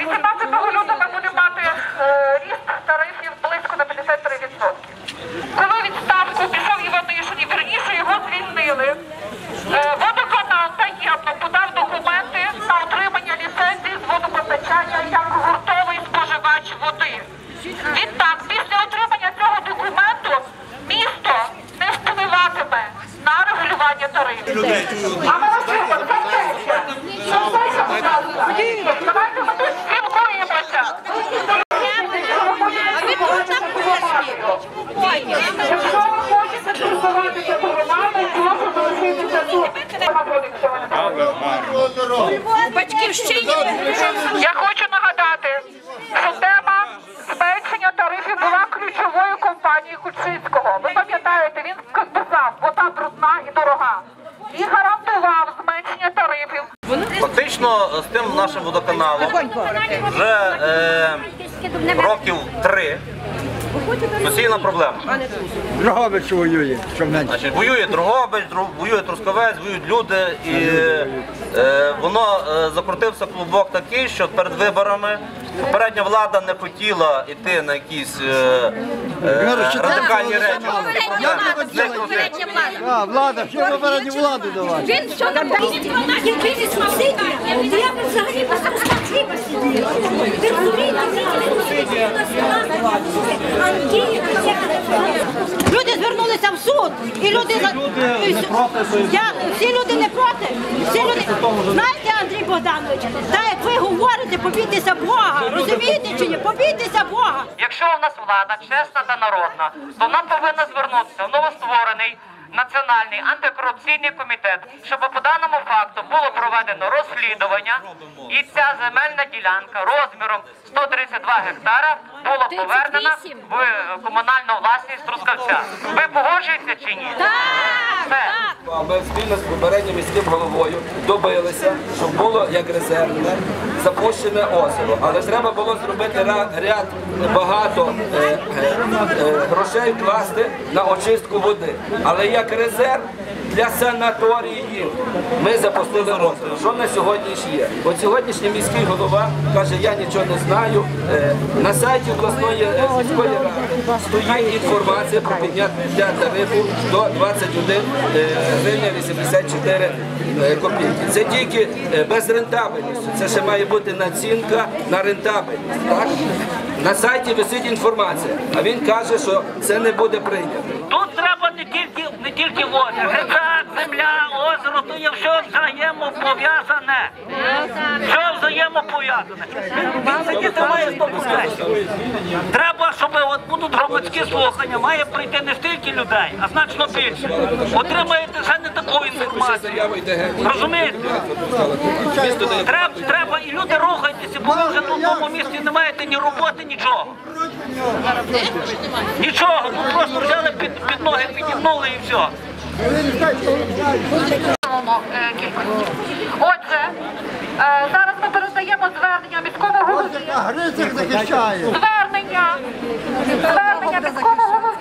18 лютого ми будемо мати е, ріст тарифів близько на 53%. Коли відставку пішов Іванишин, і вірніше його звільнили, е, водоканал таємно подав документи на отримання ліцензії з водопостачання як гуртовий споживач води. Відтак, після отримання цього документу місто не впливатиме на регулювання тарифів. Батьківщині Я хочу нагадати, що тема зменшення тарифів була ключовою компанією Кульчицького. Ви пам'ятаєте, він сказав, вода брудна і дорога. І гарантував зменшення тарифів. Фактично з тим нашим водоканалом вже е, років три постійна проблема. Дрогобич воює, щоб менше. Значить, воює Дрогобич, Дру- воює Трускавець, воюють люди, і е, воно е, закрутився клубок такий, що перед виборами попередня влада не хотіла йти на якісь е, е, радикальні речі. Не крутити. А, влада, що ви попередню владу давати? він на місці. Він виніс субсидії. Я взагалі без хліба сиділа. Ви розумієте, Люди звернулися в суд, і люди за Я, всі люди не проти. Всі люди знаєте, Андрій Богданович, так як ви говорите, побійтеся Бога. Розумієте чи ні? Побійтеся Бога. Якщо у нас влада чесна та народна, то вона повинна звернутися в новостворений національний антикорупційний комітет, щоб по даному факту було проведено розслідування, і ця земельна ділянка розміром 132 гектара була повернена в е, комунальну власність Трускавця. Ви погоджуєтеся чи ні? Все. Ми спільно з попереднім міським головою добилися, щоб було як резервне запущене озеро. Але треба було зробити ряд багато е, е, е, грошей вкласти на очистку води. Але як резерв для санаторіїв ми запустили озеро. Що на сьогодні ж є? От сьогоднішній міський голова каже, я нічого не знаю. Е, На сайті обласної е, міської ради стоїть інформація про підняття тарифу до 21 е, гривня 84 е, копійки. Це тільки без рентабельності. Це ще має бути націнка на рентабельність. Так? На сайті висить інформація, а він каже, що це не буде прийнято. Тільки не тільки земля, озеро, то є все взаємопов'язане. Все взаємопов'язане. Сидіти має 100%. Треба, щоб от будуть громадські слухання, має прийти не стільки людей, а значно більше. Отримаєте ще не таку інформацію. Розумієте? Треба, треба і люди рухайтеся, бо ви вже в тому місті не маєте ні роботи, нічого. Нічого, тут просто взяли під, під ноги, підігнули і все. Отже, е, зараз ми передаємо звернення міського голови. Звернення, звернення міського голові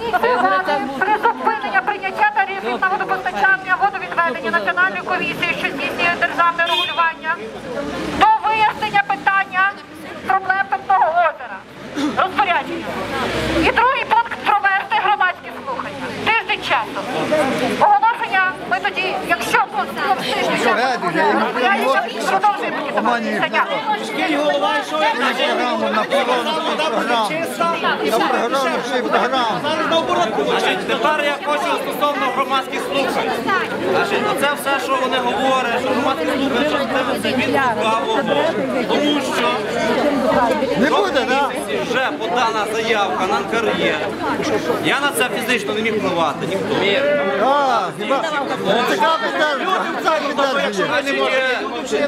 ініціювати призупинення прийняття тарифів на водопостачання, водовідведення Національної комісії, що здійснює державне регулювання, тепер я хочу стосовно громадських слухань. Це все, що вони говорять, що громадські слухання, що це від. Тому що Не буде, да? вже подана заявка на кар'єр. Я на це фізично не міг впливати, ніхто. А, хіба? Це підтверджує. Це. Значить, е,